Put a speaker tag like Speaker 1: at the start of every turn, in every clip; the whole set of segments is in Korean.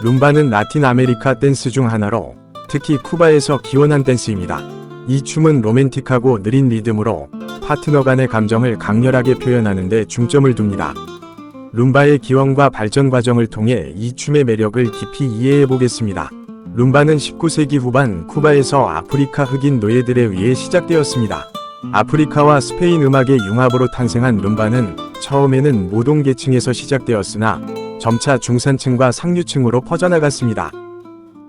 Speaker 1: 룸바는 라틴 아메리카 댄스 중 하나로 특히 쿠바에서 기원한 댄스입니다. 이 춤은 로맨틱하고 느린 리듬으로 파트너 간의 감정을 강렬하게 표현하는 데 중점을 둡니다. 룸바의 기원과 발전 과정을 통해 이 춤의 매력을 깊이 이해해 보겠습니다. 룸바는 19세기 후반 쿠바에서 아프리카 흑인 노예들에 의해 시작되었습니다. 아프리카와 스페인 음악의 융합으로 탄생한 룸바는 처음에는 모동 계층에서 시작되었으나 점차 중산층과 상류층으로 퍼져나갔습니다.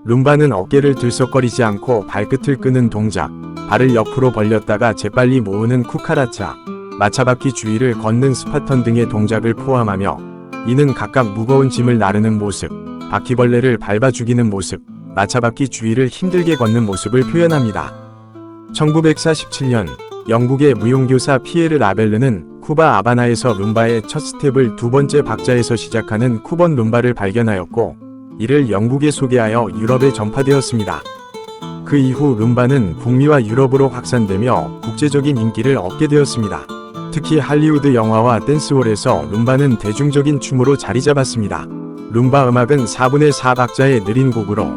Speaker 1: 룸바는 어깨를 들썩거리지 않고 발끝을 끄는 동작, 발을 옆으로 벌렸다가 재빨리 모으는 쿠카라차, 마차바퀴 주위를 걷는 스파턴 등의 동작을 포함하며 이는 각각 무거운 짐을 나르는 모습, 바퀴벌레를 밟아 죽이는 모습, 마차바퀴 주위를 힘들게 걷는 모습을 표현합니다. 1947년 영국의 무용교사 피에르 라벨르는 쿠바 아바나에서 룸바의 첫 스텝을 두 번째 박자에서 시작하는 쿠번 룸바를 발견하였고 이를 영국에 소개하여 유럽에 전파되었습니다. 그 이후 룸바는 북미와 유럽으로 확산되며 국제적인 인기를 얻게 되었습니다. 특히 할리우드 영화와 댄스홀에서 룸바는 대중적인 춤으로 자리 잡았습니다. 룸바 음악은 4분의 4 박자의 느린 곡으로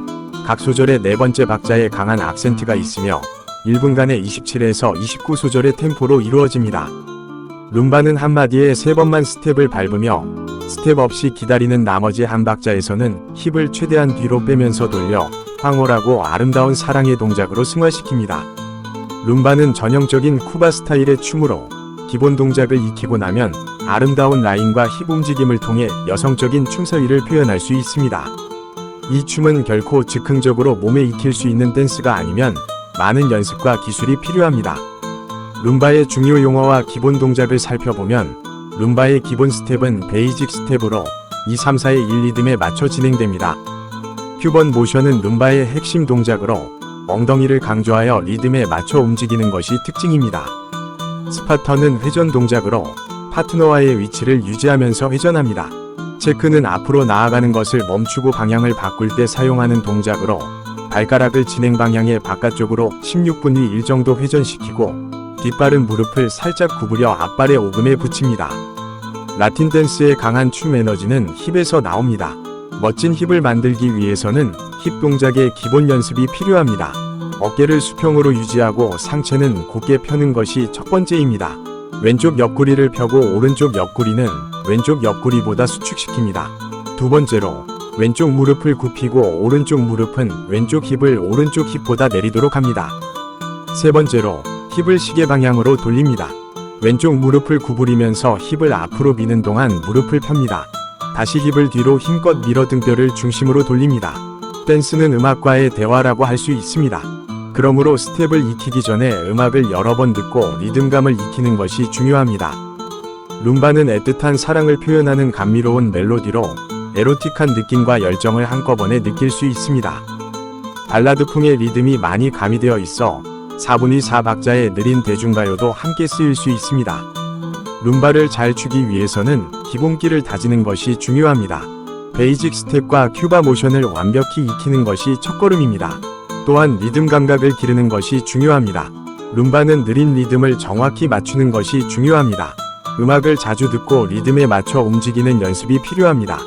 Speaker 1: 각 소절의 네 번째 박자에 강한 악센트가 있으며 1분간의 27에서 29소절의 템포로 이루어집니다. 룸바는 한마디에 세 번만 스텝을 밟으며 스텝 없이 기다리는 나머지 한 박자에서는 힙을 최대한 뒤로 빼면서 돌려 황홀하고 아름다운 사랑의 동작으로 승화시킵니다. 룸바는 전형적인 쿠바 스타일의 춤으로 기본 동작을 익히고 나면 아름다운 라인과 힙 움직임을 통해 여성적인 춤서위를 표현할 수 있습니다. 이 춤은 결코 즉흥적으로 몸에 익힐 수 있는 댄스가 아니면 많은 연습과 기술이 필요합니다. 룸바의 중요 용어와 기본 동작을 살펴보면 룸바의 기본 스텝은 베이직 스텝으로 2, 3, 4의 1 리듬에 맞춰 진행됩니다. 큐번 모션은 룸바의 핵심 동작으로 엉덩이를 강조하여 리듬에 맞춰 움직이는 것이 특징입니다. 스파터는 회전 동작으로 파트너와의 위치를 유지하면서 회전합니다. 체크는 앞으로 나아가는 것을 멈추고 방향을 바꿀 때 사용하는 동작으로 발가락을 진행 방향의 바깥쪽으로 16분의 1 정도 회전시키고 뒷발은 무릎을 살짝 구부려 앞발의 오금에 붙입니다. 라틴 댄스의 강한 춤 에너지는 힙에서 나옵니다. 멋진 힙을 만들기 위해서는 힙 동작의 기본 연습이 필요합니다. 어깨를 수평으로 유지하고 상체는 곧게 펴는 것이 첫 번째입니다. 왼쪽 옆구리를 펴고 오른쪽 옆구리는 왼쪽 옆구리보다 수축시킵니다. 두 번째로 왼쪽 무릎을 굽히고 오른쪽 무릎은 왼쪽 힙을 오른쪽 힙보다 내리도록 합니다. 세 번째로 힙을 시계 방향으로 돌립니다. 왼쪽 무릎을 구부리면서 힙을 앞으로 미는 동안 무릎을 펴니다. 다시 힙을 뒤로 힘껏 밀어 등뼈를 중심으로 돌립니다. 댄스는 음악과의 대화라고 할 수 있습니다. 그러므로 스텝을 익히기 전에 음악을 여러 번 듣고 리듬감을 익히는 것이 중요합니다. 룸바는 애틋한 사랑을 표현하는 감미로운 멜로디로 에로틱한 느낌과 열정을 한꺼번에 느낄 수 있습니다. 발라드풍의 리듬이 많이 가미되어 있어 4분의 4박자의 느린 대중가요도 함께 쓰일 수 있습니다. 룸바를 잘 추기 위해서는 기본기를 다지는 것이 중요합니다. 베이직 스텝과 큐바 모션을 완벽히 익히는 것이 첫걸음입니다. 또한 리듬 감각을 기르는 것이 중요합니다. 룸바는 느린 리듬을 정확히 맞추는 것이 중요합니다. 음악을 자주 듣고 리듬에 맞춰 움직이는 연습이 필요합니다.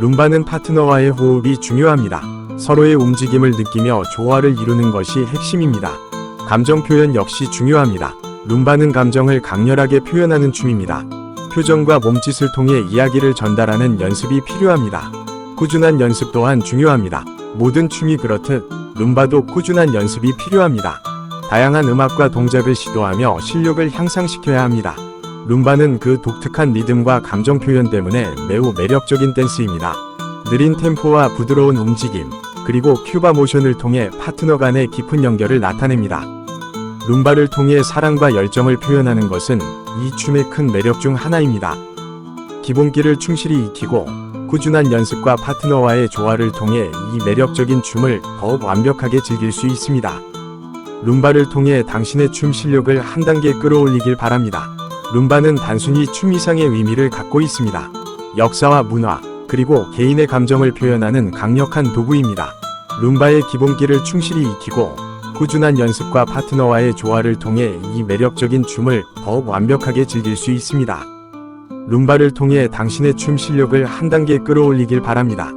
Speaker 1: 룸바는 파트너와의 호흡이 중요합니다. 서로의 움직임을 느끼며 조화를 이루는 것이 핵심입니다. 감정 표현 역시 중요합니다. 룸바는 감정을 강렬하게 표현하는 춤입니다. 표정과 몸짓을 통해 이야기를 전달하는 연습이 필요합니다. 꾸준한 연습 또한 중요합니다. 모든 춤이 그렇듯 룸바도 꾸준한 연습이 필요합니다. 다양한 음악과 동작을 시도하며 실력을 향상시켜야 합니다. 룸바는 그 독특한 리듬과 감정 표현 때문에 매우 매력적인 댄스입니다. 느린 템포와 부드러운 움직임, 그리고 큐바 모션을 통해 파트너 간의 깊은 연결을 나타냅니다. 룸바를 통해 사랑과 열정을 표현하는 것은 이 춤의 큰 매력 중 하나입니다. 기본기를 충실히 익히고 꾸준한 연습과 파트너와의 조화를 통해 이 매력적인 춤을 더욱 완벽하게 즐길 수 있습니다. 룸바를 통해 당신의 춤 실력을 한 단계 끌어올리길 바랍니다. 룸바는 단순히 춤 이상의 의미를 갖고 있습니다. 역사와 문화, 그리고 개인의 감정을 표현하는 강력한 도구입니다. 룸바의 기본기를 충실히 익히고 꾸준한 연습과 파트너와의 조화를 통해 이 매력적인 춤을 더욱 완벽하게 즐길 수 있습니다. 룸바를 통해 당신의 춤 실력을 한 단계 끌어올리길 바랍니다.